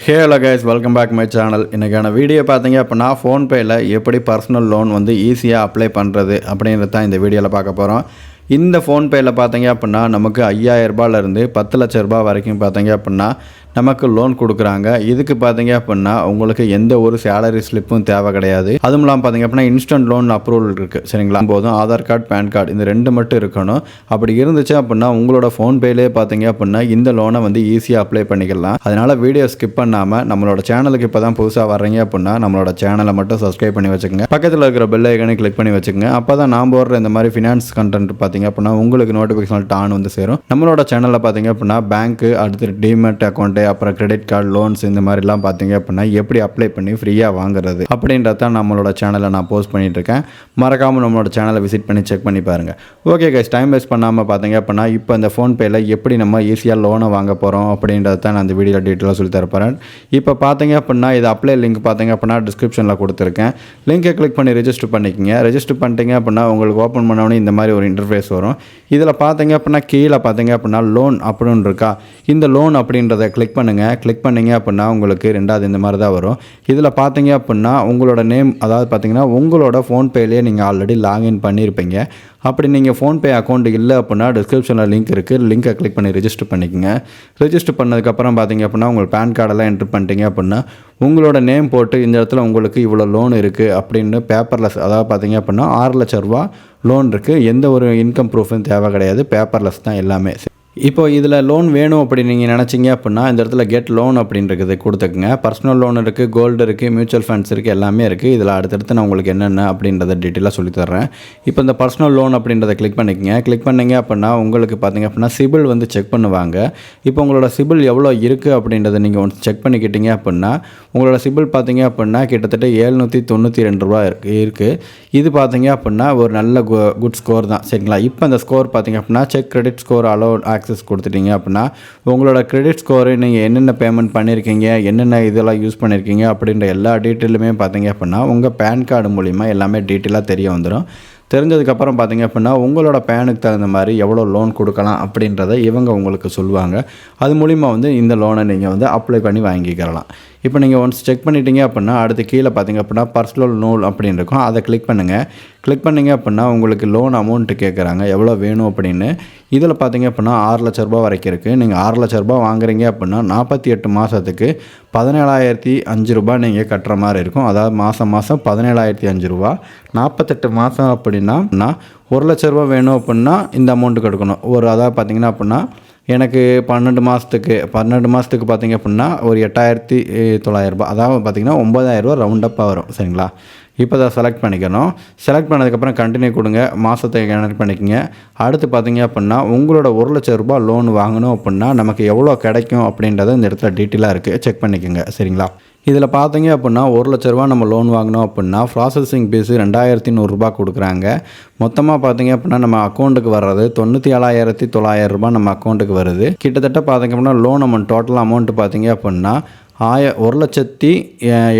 Hello guys welcome back my channel இன்றைக்கான video பார்த்தீங்க அப்படின்னா ஃபோன்பேயில் எப்படி பர்சனல் லோன் வந்து ஈஸியாக அப்ளை பண்ணுறது அப்படின்றது தான் இந்த வீடியோவில் பார்க்க போகிறோம் இந்த ஃபோன்பேயில் பார்த்தீங்க அப்படின்னா நமக்கு ஐயாயிரம் ரூபாயிலேருந்து பத்து லட்ச ரூபாய் வரைக்கும் பார்த்தீங்க அப்படின்னா நமக்கு லோன் கொடுக்குறாங்க. இதுக்கு பார்த்தீங்க அப்படின்னா உங்களுக்கு எந்த ஒரு சேலரி ஸ்லிப்பும் தேவை கிடையாது. அதுவும் இல்லாமல் பார்த்தீங்க அப்படின்னா இன்ஸ்டன்ட் லோன் அப்ரூவல் இருக்குது சரிங்களா? போதும். ஆதார் கார்டு பேன் கார்டு இந்த ரெண்டு மட்டும் இருக்கணும். அப்படி இருந்துச்சு அப்படின்னா உங்களோட ஃபோன்பேலேயே பார்த்தீங்க அப்படின்னா இந்த லோனை வந்து ஈஸியாக அப்ளை பண்ணிக்கலாம். அதனால் வீடியோ ஸ்கிப் பண்ணாமல் நம்மளோட சேனலுக்கு இப்போ தான் புதுசாக வர்றீங்க அப்படின்னா நம்மளோட சேனலை மட்டும் சப்ஸ்கிரைப் பண்ணி வச்சுக்கோங்க. பக்கத்தில் இருக்கிற பெல் ஐக்கனை கிளிக் பண்ணி வச்சுக்கோங்க. அப்போ தான் நான் போடுற இந்த மாதிரி ஃபினான்ஸ் கண்டென்ட் பார்த்தீங்க அப்படின்னா உங்களுக்கு நோட்டிஃபிகேஷன் டான் வந்து சேரும். நம்மளோட சேனலில் பார்த்தீங்க அப்படின்னா பேங்க்கு அடுத்து டிமெட் கார்டு அப்புறம் கிரெடிட் கார்டு லோன்ஸ் இந்த மாதிரிலாம் பார்த்தீங்க அப்படின்னா எப்படி அப்ளை பண்ணி ஃப்ரீயாக வாங்குறது அப்படின்றத தான் நம்மளோட சேனலை நான் போஸ்ட் பண்ணிகிட்ருக்கேன் மறக்காமல் நம்மளோட சேனலை விசிட் பண்ணி செக் பண்ணி பாருங்கள் ஓகே கைஸ் டைம் வேஸ்ட் பண்ணாமல் பார்த்தீங்க அப்படின்னா இப்போ இந்த ஃபோன்பேயில் எப்படி நம்ம ஈஸியாக லோனை வாங்க போகிறோம் அப்படின்றத தான் நான் அந்த வீடியோவில் டீட்டெயிலாக சொல்லி தரப்போகிறேன் இப்போ பார்த்தீங்க அப்படின்னா இது அப்ளை லிங்க் பார்த்தீங்க அப்படின்னா டிஸ்கிரிப்ஷனில் கொடுத்துருக்கேன். லிங்கை கிளிக் பண்ணி ரெஜிஸ்டர் பண்ணிக்கங்க. ரெஜிஸ்டர் பண்ணிட்டீங்க அப்படின்னா உங்களுக்கு ஓப்பன் பண்ணோடனே இந்த மாதிரி ஒரு இன்டர்ஃபேஸ் வரும். இதில் பார்த்தீங்க அப்படின்னா கீழே பார்த்தீங்க அப்படின்னா லோன் அப்படின்னு இருக்கா? இந்த லோன் அப்படின்றத கிளிக் கிளிக் பண்ணுங்கள் கிளிக் பண்ணீங்க அப்படின்னா உங்களுக்கு ரெண்டாவது இந்த மாதிரி தான் வரும். இதில் பார்த்தீங்க அப்படின்னா உங்களோட நேம் அதாவது பார்த்தீங்கன்னா உங்களோட ஃபோன்பேலேயே நீங்கள் ஆல்ரெடி லாகின் பண்ணியிருப்பீங்க அப்படி நீங்கள் ஃபோன்பே அக்கௌண்ட் இல்லை அப்படின்னா டிஸ்கிரிப்ஷனில் லிங்க் இருக்குது லிங்கை கிளிக் பண்ணி ரிஜிஸ்டர் பண்ணிக்கோங்க. ரிஜிஸ்டர் பண்ணதுக்கப்புறம் பார்த்தீங்க அப்படின்னா உங்கள் பேன் கார்டெல்லாம் என்ட்ரு பண்ணிட்டீங்க அப்படின்னா உங்களோட நேம் போட்டு இந்த இடத்துல உங்களுக்கு இவ்வளோ லோன் இருக்குது அப்படின்னு பேப்பர்லெஸ் அதாவது பார்த்தீங்க அப்படின்னா ஆறு லட்ச ரூபா லோன் இருக்குது எந்த ஒரு இன்கம் ப்ரூஃபும் தேவை கிடையாது. பேப்பர்லெஸ் தான் எல்லாமே. இப்போ இதில் லோன் வேணும் அப்படி நீங்கள் நினச்சிங்க அப்படின்னா இந்த இடத்துல கெட் லோன் அப்படின்றது கொடுத்துக்குங்க. பர்சனல் லோன் இருக்குது கோல்டு இருக்குது மியூச்சுவல் ஃபண்ட்ஸ் இருக்குது எல்லாமே இருக்குது இதில் அடுத்தடுத்து நான் உங்களுக்கு என்னென்ன அப்படின்றத டீட்டெயிலாக சொல்லித்தரேன் தர்றேன். இப்போ இந்த பர்சனல் லோன் அப்படின்றத கிளிக் பண்ணிக்கங்க. கிளிக் பண்ணீங்க அப்படின்னா உங்களுக்கு பார்த்தீங்க அப்படின்னா சிபில் வந்து செக் பண்ணுவாங்க. இப்போ உங்களோட சிபில் எவ்வளோ இருக்குது அப்படின்றத நீங்கள் ஒன்று செக் பண்ணிக்கிட்டீங்க அப்படின்னா உங்களோட சிபில் பார்த்தீங்க அப்படின்னா கிட்டத்தட்ட ஏழ்நூற்றி தொண்ணூற்றி ரெண்டு ரூபா இருக்குது இருக்குது இது பார்த்தீங்க அப்படின்னா ஒரு நல்ல குட் ஸ்கோர் தான். சரிங்களா? இப்போ இந்த ஸ்கோர் பார்த்தீங்க அப்படின்னா check credit score allow access கொடுத்துட்டீங்க அப்படின்னா உங்களோட கிரெடிட் ஸ்கோரு நீங்கள் என்னென்ன பேமெண்ட் பண்ணியிருக்கீங்க என்னென்ன இதெல்லாம் யூஸ் பண்ணியிருக்கீங்க அப்படின்ற எல்லா டீட்டெயிலுமே பார்த்தீங்க அப்படின்னா உங்கள் பேன் கார்டு மூலிமா எல்லாமே டீட்டெயிலாக தெரிய வந்துடும் தெரிஞ்சதுக்கப்புறம் பார்த்தீங்க அப்படின்னா உங்களோட பேனுக்கு தகுந்த மாதிரி எவ்வளோ லோன் கொடுக்கலாம் அப்படின்றத இவங்க உங்களுக்கு சொல்லுவாங்க. அது மூலிமா வந்து இந்த லோனை நீங்கள் வந்து அப்ளை பண்ணி வாங்கிக்கிறலாம் இப்போ நீங்கள் ஒன்ஸ் செக் பண்ணிட்டீங்க அப்படின்னா அடுத்து கீழே பார்த்தீங்க அப்படின்னா பர்சனல் லோன் அப்படின்னு இருக்கும். அதை கிளிக் பண்ணுங்கள் கிளிக் பண்ணிங்க அப்படின்னா உங்களுக்கு லோன் அமௌண்ட்டு கேட்குறாங்க எவ்வளோ வேணும் அப்படின்னு. இதில் பார்த்தீங்க அப்படின்னா ஆறு லட்ச ரூபா வரைக்கும் இருக்குது நீங்கள் ஆறு லட்ச ரூபா வாங்குறீங்க அப்படின்னா நாற்பத்தி எட்டு மாதத்துக்கு பதினேழாயிரத்தி அஞ்சு ரூபா நீங்கள் கட்டுற மாதிரி இருக்கும். அதாவது மாதம் மாதம் பதினேழாயிரத்தி அஞ்சு ரூபா நாற்பத்தெட்டு மாதம் அப்படின்னா ஒரு லட்ச ரூபா வேணும் அப்படின்னா இந்த அமௌண்ட்டு கொடுக்கணும் ஒரு அதாவது பார்த்தீங்கன்னா அப்படின்னா எனக்கு பன்னெண்டு மாதத்துக்கு பன்னெண்டு மாதத்துக்கு பார்த்தீங்க அப்படின்னா ஒரு எட்டாயிரத்தி தொள்ளாயிரரூபா அதாவது பார்த்தீங்கன்னா ஒம்பதாயிரரூபா ரவுண்டப்பாக வரும் சரிங்களா? இப்போ தான் செலக்ட் பண்ணிக்கணும். செலக்ட் பண்ணதுக்கப்புறம் கண்டினியூ கொடுங்க. மாதத்தை கனெக்ட் பண்ணிக்கோங்க. அடுத்து பார்த்தீங்க அப்படின்னா உங்களோட ஒரு லட்ச ரூபாய் லோன் வாங்கணும் அப்படின்னா நமக்கு எவ்வளோ கிடைக்கும் அப்படின்றத இந்த இடத்துல டீட்டெயிலாக இருக்குது செக் பண்ணிக்கோங்க சரிங்களா? இதில் பார்த்தீங்க அப்படின்னா ஒரு லட்ச ரூபா நம்ம லோன் வாங்கினோம் அப்படின்னா ப்ராசஸிங் ஃபீஸு ரெண்டாயிரத்தி நூறுரூபா கொடுக்குறாங்க. மொத்தமாக பார்த்தீங்க அப்படின்னா நம்ம அக்கௌண்ட்டுக்கு வர்றது தொண்ணூற்றி ஏழாயிரத்தி தொள்ளாயிரம் ரூபாய் நம்ம அக்கௌண்ட்டுக்கு வருது. கிட்டத்தட்ட பார்த்தீங்க அப்படின்னா லோன் அமௌண்ட் டோட்டல் அமௌண்ட் பார்த்தீங்க அப்படின்னா ஆய ஒரு லட்சத்தி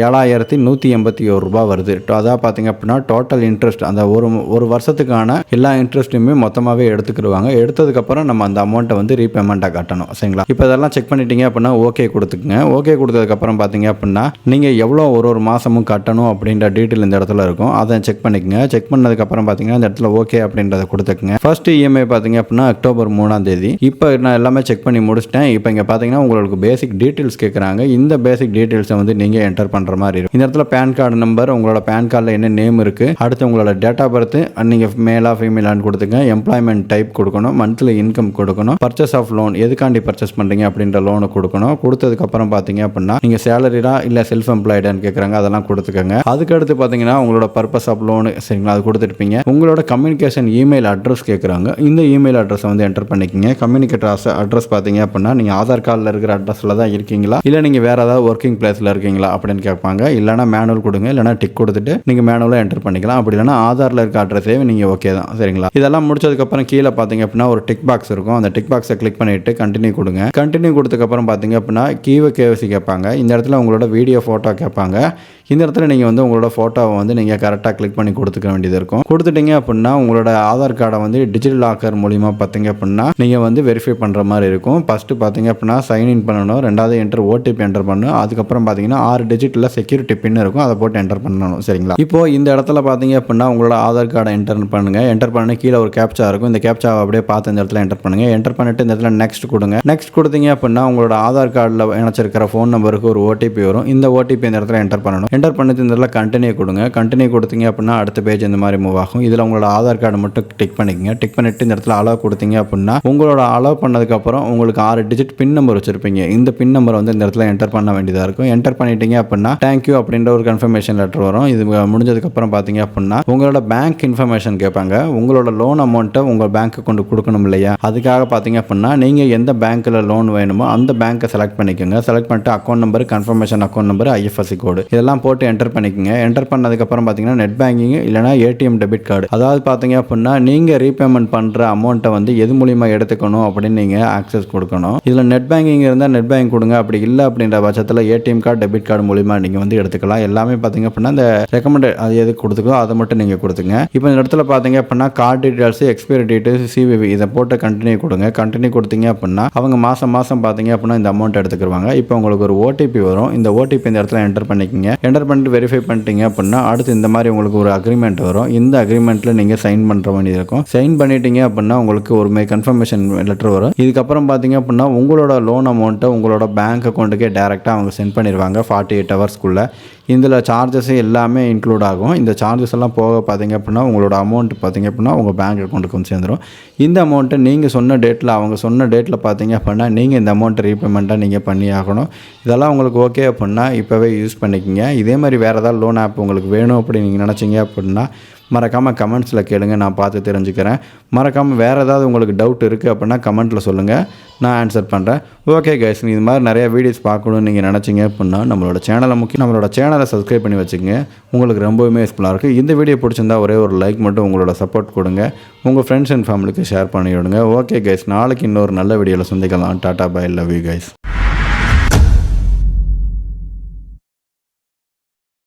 ஏழாயிரத்தி நூற்றி எண்பத்தி ஒரு ரூபா வருது. அதான் பார்த்தீங்க அப்படின்னா டோட்டல் இன்ட்ரெஸ்ட் அந்த ஒரு ஒரு வருஷத்துக்கான எல்லா இன்ட்ரெஸ்ட்டுமே மொத்தமாகவே எடுத்துக்கிடுவாங்க எடுத்ததுக்கப்புறம் நம்ம அந்த அமௌண்ட்டை வந்து ரீபேமெண்ட்டாக கட்டணும். சரிங்களா? இப்போ இதெல்லாம் செக் பண்ணிட்டீங்க அப்படின்னா ஓகே கொடுத்துக்குங்க. ஓகே கொடுத்ததுக்கப்புறம் பார்த்தீங்க அப்படின்னா நீங்கள் எவ்வளோ ஒரு ஒரு மாதமும் கட்டணும் அப்படின்ற டீட்டெயில் இந்த இடத்துல இருக்கும். அதை செக் பண்ணிக்கங்க. செக் பண்ணதுக்கப்புறம் பார்த்தீங்கன்னா இந்த இடத்துல ஓகே அப்படின்றத கொடுத்துக்குங்க. ஃபர்ஸ்ட் இஎம்ஐ பார்த்தீங்க அப்படின்னா அக்டோபர் மூணாம் தேதி. இப்போ நான் எல்லாமே செக் பண்ணி முடிச்சிட்டேன். இப்போ இங்கே பார்த்தீங்கன்னா உங்களுக்கு பேசிக் டீட்டெயில்ஸ் கேட்குறாங்க இந்த இந்த பேசிக் டீட்டெயில்ஸை வந்து நீங்கள் என்டர் பண்ணுற மாதிரி இருக்கும். இந்த இடத்துல பேன் கார்டு நம்பர் உங்களோட பேன் கார்டில் என்ன நேம் இருக்குது அடுத்து உங்களோட டேட் ஆஃப் பர்த் நீங்கள் மேலாக ஃபீமேலான்னு கொடுத்துங்க. எம்ப்ளாய்மெண்ட் டைப் கொடுக்கணும் மந்த்லி இன்கம் கொடுக்கணும். பர்ச்சேஸ் ஆஃப் லோன் எதுக்காண்டி பர்ச்சேஸ் பண்ணுறீங்க அப்படின்ற லோனை கொடுக்கணும். கொடுத்ததுக்கப்புறம் பார்த்தீங்க அப்படின்னா நீங்கள் சேலரிடா இல்லை செல்ஃப் எம்ப்ளாய்டான்னு கேட்குறாங்க அதெல்லாம் கொடுத்துக்கோங்க. அதுக்கடுத்து பார்த்தீங்கன்னா உங்களோட பர்பஸ் ஆஃப் லோனு சரிங்களா அது கொடுத்துருப்பீங்க. உங்களோட கம்யூனிகேஷன் இமெயில் அட்ரஸ் கேட்குறாங்க இந்த இமெயில் அட்ரஸை வந்து என்டர் பண்ணிக்கங்க. கம்யூனிகேட்டர் அட்ரஸ் பார்த்தீங்க அப்படின்னா நீங்கள் ஆதார் கார்டில் இருக்கிற அட்ரஸில் தான் இருக்கீங்களா? இல்லை நீங்கள் வேறு ஏதாவது ஒர்க்கிங் பிளேஸில் இருக்கீங்களா அப்படின்னு கேட்பாங்க. இல்லைனா மேனுவல் கொடுங்க இல்லைனா டிக் கொடுத்துட்டு நீங்கள் மேனுவலாக என்டர் பண்ணிக்கலாம். அப்படி இல்லைனா ஆதாரில் இருக்க அட்ரஸே நீங்கள் ஓகே தான். சரிங்களா? இதெல்லாம் முடிச்சதுக்கப்புறம் கீழே பார்த்தீங்க அப்படின்னா ஒரு டிக் பாக்ஸ் இருக்கும். அந்த டிக் பாக்ஸை கிளிக் பண்ணிவிட்டு கண்டினியூ கொடுங்க. கண்டினியூ கொடுத்ததுக்கப்புறம் பார்த்தீங்க அப்படின்னா கீவ கேவசி கேட்பாங்க. இந்த இடத்துல உங்களோட வீடியோ ஃபோட்டோ கேட்பாங்க. இந்த இடத்துல நீங்கள் வந்து உங்களோட ஃபோட்டோவை வந்து நீங்கள் கரெக்டாக கிளிக் பண்ணி கொடுத்துக்க வேண்டியது இருக்கும். கொடுத்துட்டீங்க அப்படின்னா உங்களோட ஆதார் கார்டை வந்து டிஜிட்டல் லாக்கர் மூலிமா பார்த்தீங்க அப்படின்னா நீங்கள் வந்து வெரிஃபை பண்ணுற மாதிரி இருக்கும். ஃபஸ்ட்டு பார்த்தீங்க அப்படின்னா சைன் இன் பண்ணணும். ரெண்டாவது என்டர் ஓடிபி என்டர் பண்ணணும். அதுக்கப்புறம் பார்த்தீங்கன்னா ஆறு டிஜிட்டில் செக்யூரிட்டி பின் இருக்கும். அதை போட்டு என்டர் பண்ணணும். சரிங்களா? இப்போ இந்த இடத்துல பார்த்தீங்க அப்படின்னா உங்களோட ஆதார் கார்டை என்டர் பண்ணுங்கள் என்டர் பண்ண கீழே ஒரு கேப்சா இருக்கும். இந்த கேப்சாவை அப்படியே பார்த்து இந்த இடத்துல என்டர் பண்ணுங்கள் என்டர் பண்ணிட்டு இந்த இடத்துல நெக்ஸ்ட் கொடுங்க. நெக்ஸ்ட் கொடுத்தீங்க அப்படின்னா உங்களோட ஆதார் கார்டில் இணைச்சிருக்கிற ஃபோன் நம்பருக்கு ஒரு ஓடிபி வரும். இந்த ஓடிபி இந்த இடத்துல என்டர் பண்ணணும். என்டர் பண்ணிட்டு இந்த இடத்துல கண்டினியூ கொடுங்க. கண்டினியூ கொடுத்தீங்க அப்படின்னா அடுத்த பேஜ் இந்த மாதிரி மூவ் ஆகும். இதில் உங்களோட ஆதார் கார்டு மட்டும் டிக் பண்ணிக்கங்க. டிக் பண்ணிட்டு இந்த இடத்துல அலோவ் கொடுத்தீங்க அப்படின்னா உங்களோட அலோவ் பண்ணதுக்கப்புறம் உங்களுக்கு ஆறு டிஜிட் பின் நம்பர் வச்சிருப்பீங்க. இந்த பின் நம்பர் வந்து இந்த இடத்துல என்டர் பண்ண வேண்டியதாக இருக்கும். என்டர் பண்ணிட்டீங்க அப்படின்னா தேங்க்யூ அப்படின்ற ஒரு கன்ஃபர்மேஷன் லெட்டர் வரும். இது முடிஞ்சதுக்கப்புறம் பார்த்தீங்க அப்படின்னா உங்களோட பேங்க் இன்ஃபர்மேஷன் கேட்பாங்க. உங்களோட லோன் அமௌண்ட்டை உங்கள் பேங்க்கு கொண்டு கொடுக்கணும் இல்லையா? அதுக்காக பார்த்தீங்க அப்படின்னா நீங்கள் எந்த பேங்க்கில் லோன் வேணுமோ அந்த பேங்க்கை செலக்ட் பண்ணிக்கோங்க. செலக்ட் பண்ணிட்டு account number confirmation account number IFSC code இதெல்லாம் போட்டு என்டர் பண்ணிக்கோங்க. என்டர் பண்ணதுக்கப்புறம் பார்த்தீங்கன்னா நெட் பேங்கிங் இல்லைனா ஏடிஎம் டெபிட் கார்டு அதாவது பார்த்தீங்க அப்படின்னா நீங்கள் ரீபேமெண்ட் பண்ணுற அமௌண்ட்டை வந்து எது மூலிமா எடுத்துக்கணும் அப்படின்னு நீங்கள் ஆக்சஸ் கொடுக்கணும். இதில் நெட் பேங்கிங் இருந்தால் நெட் பேங்க் கொடுங்க. அப்படி இல்லை அப்படின்ற பட்சத்தில் ஏடிஎம் கார்டு டெபிட் கார்டு மூலிமா நீங்கள் வந்து எடுத்துக்கலாம். எல்லாமே பார்த்தீங்க அப்படின்னா இந்த ரெக்கமெண்டட் அது எது கொடுத்துக்கோ அதை மட்டும் நீங்கள் கொடுத்துங்க. இப்போ இந்த இடத்துல பார்த்தீங்க அப்படின்னா card details expiry details CVV இதை போட்டு கண்டினியூ கொடுங்க. கண்டினியூ கொடுத்தீங்க அப்படின்னா அவங்க மாதம் மாதம் பார்த்தீங்க அப்படின்னா இந்த அமௌண்ட் எடுத்துக்கிருவாங்க. இப்போ உங்களுக்கு ஒரு ஓடிபி வரும். இந்த ஓடிபி இந்த இடத்துல என்டர் பண்ணிக்கங்க. என்டர் பண்ணிட்டு வெரிஃபை பண்ணிட்டீங்க அப்படின்னா அடுத்து இந்த மாதிரி உங்களுக்கு ஒரு அக்ரிமெண்ட் வரும். இந்த அக்ரிமெண்ட்டில் நீங்கள் சைன் பண்ணுற மாதிரி இருக்கும். சைன் பண்ணிட்டீங்க அப்படின்னா உங்களுக்கு ஒரு மாதிரி கன்ஃபர்மேஷன் லெட்டர் வரும். இதுக்கப்புறம் பார்த்தீங்க அப்படின்னா உங்களோட லோன் அமௌண்ட்டை உங்களோட பேங்க் அக்கௌண்ட்டுக்கே டேரெக்டாக அவங்க சென்ட் பண்ணிடுவாங்க ஃபார்ட்டி எயிட் ஹவர்ஸ்க்குள்ளே இதில் சார்ஜஸ் எல்லாமே இன்க்ளூட் ஆகும். இந்த சார்ஜஸ் எல்லாம் போக பார்த்தீங்க அப்படின்னா உங்களோட அமௌண்ட் பார்த்தீங்க அப்படின்னா உங்கள் பேங்க் அக்கௌண்ட்டுக்கு வந்து சேர்ந்துடும் இந்த அமௌண்ட்டை நீங்கள் சொன்ன டேட்டில் அவங்க சொன்ன டேட்டில் பார்த்தீங்க அப்படின்னா நீங்கள் இந்த அமௌண்ட்டை ரீபேமெண்ட்டாக நீங்கள் பண்ணி ஆகணும். இதெல்லாம் உங்களுக்கு ஓகே அப்படின்னா இப்போவே யூஸ் பண்ணிக்கிங்க. இதே மாதிரி வேறு ஏதாவது லோன் ஆப் உங்களுக்கு வேணும் அப்படின்னு நீங்கள் நினச்சிங்க அப்படின்னா மறக்காமல் கமெண்ட்ஸில் கேளுங்க நான் பார்த்து தெரிஞ்சுக்கிறேன். மறக்காமல் வேறு ஏதாவது உங்களுக்கு டவுட் இருக்குது அப்படின்னா கமெண்ட்டில் சொல்லுங்கள் நான் ஆன்சர் பண்ணுறேன் ஓகே கைஸ் இது மாதிரி நிறைய வீடியோஸ் பார்க்கணும்னு நீங்கள் நினச்சிங்க அப்படின்னா நம்மளோட சேனலை முக்கியம் நம்மளோட சேனலை சப்ஸ்கிரைப் பண்ணி வச்சுக்கோங்க. உங்களுக்கு ரொம்பவுமே யூஸ்ஃபுல்லாக இருக்குது இந்த வீடியோ பிடிச்சிருந்தா ஒரே ஒரு லைக் மட்டும் உங்களோட சப்போர்ட் கொடுங்க. உங்கள் ஃப்ரெண்ட்ஸ் அண்ட் ஃபேமிலிக்கு ஷேர் பண்ணி விடுங்க ஓகே கைஸ் நாளைக்கு இன்னொரு நல்ல வீடியோவில் சந்திக்கலாம். Tata bye love you guys